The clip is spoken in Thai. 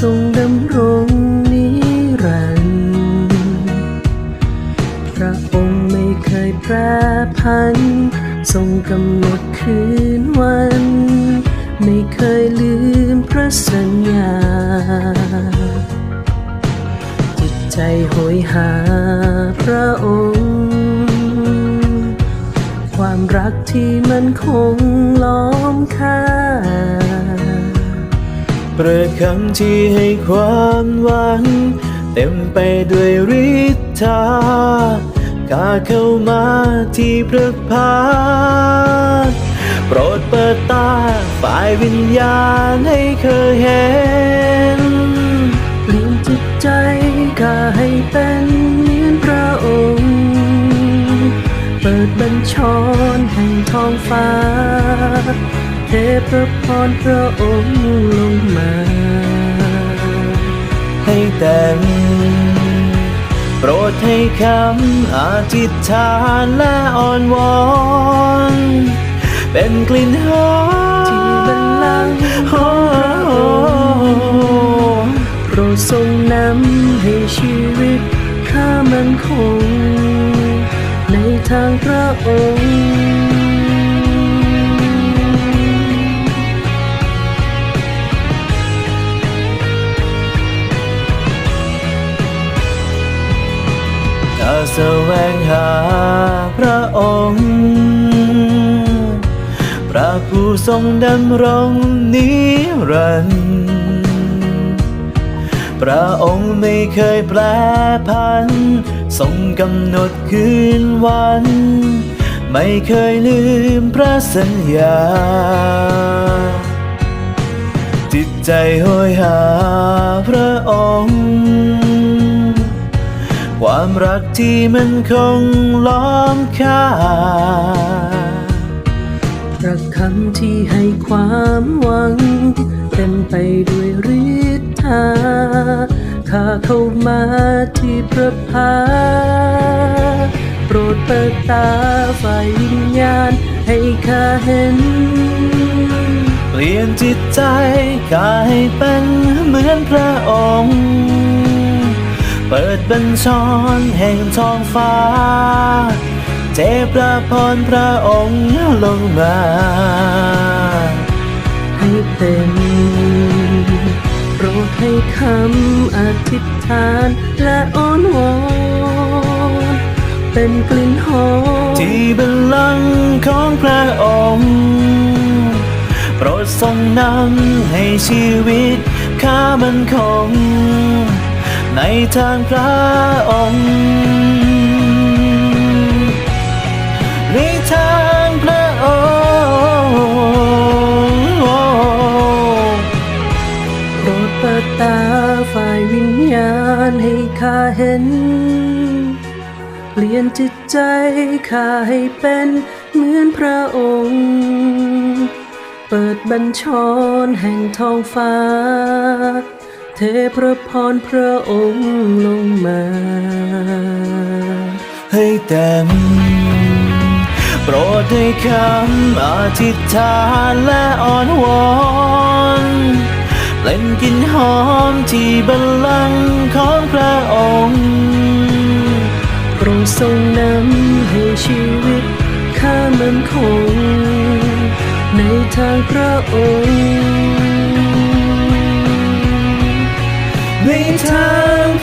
ทรงดำรงนิรันดร์พระองค์ไม่เคยแปรพัน ทรงกำหนดคืนวัน ไม่เคยลืมพระสัญญา จิตใจโหยหาพระองค์ ความรักที่มันคงล้อมค่า ปิดคำที่ให้ความหวัง เต็มไปด้วยฤทธากาเข้ามาที่พระพักโปรดเปิดตาฝ่ายวิญญาณให้เคยเห็นเปลี่ยนจิตใจข้าให้เป็นเหมือนพระองค์ เปิดบัญชรแห่งท้องฟ้า เทพระพรพระองค์ลงมา ให้เต็มโปรดให้คำอธิษฐานและอ่อนวอน เป็นกลิ่นหอมที่บัลลังก์ของพระองค์โปรดทรงนำให้ชีวิตข้ามันคง ในทางพระองค์ แสวงหาพระองค์ พระผู้ทรงดำรงนิรันดร์พระองค์ไม่เคยแปรพันทรงกำหนดคืนวัน ไม่เคยลืมพระสัญญา จิตใจโหยหาพระองค์ ความรักที่มันคงล้อมค่าพระคำที่ให้ความหวัง เต็มไปด้วยฤทธาข้าเข้ามาที่พระพาโปรดเปิดตาฝ่ายวิญญาณให้ข้าเห็น เปลี่ยนจิตใจกายให้เป็นเหมือนพระองค์ เปิดบัญชรแห่งท้องฟ้า เทพระพรพระองค์ลงมา ให้เต็มโปรดให้คำอธิษฐานและอ้อนวอนเป็นกลิ่นหอมที่บัลลังก์ของพระองค์ โปรดทรงนำให้ชีวิตข้ามันคง ในทางพระองค์ในทางพระองค์โปรดเปิดตาฝ่ายวิญญาณให้ข้าเห็น เปลี่ยนจิตใจข้าให้เป็นเหมือนพระองค์ เปิดบัญชรแห่งท้องฟ้า พระพรพระองค์ลงมา ให้เต็มโปรดให้คำอธิษฐานและอ่อนวอนเล่นกลินหอมที่บัลลังก์ของพระองค์โปรดทรงนำให้ชีวิตข้ามันคง ในทางพระองค์ time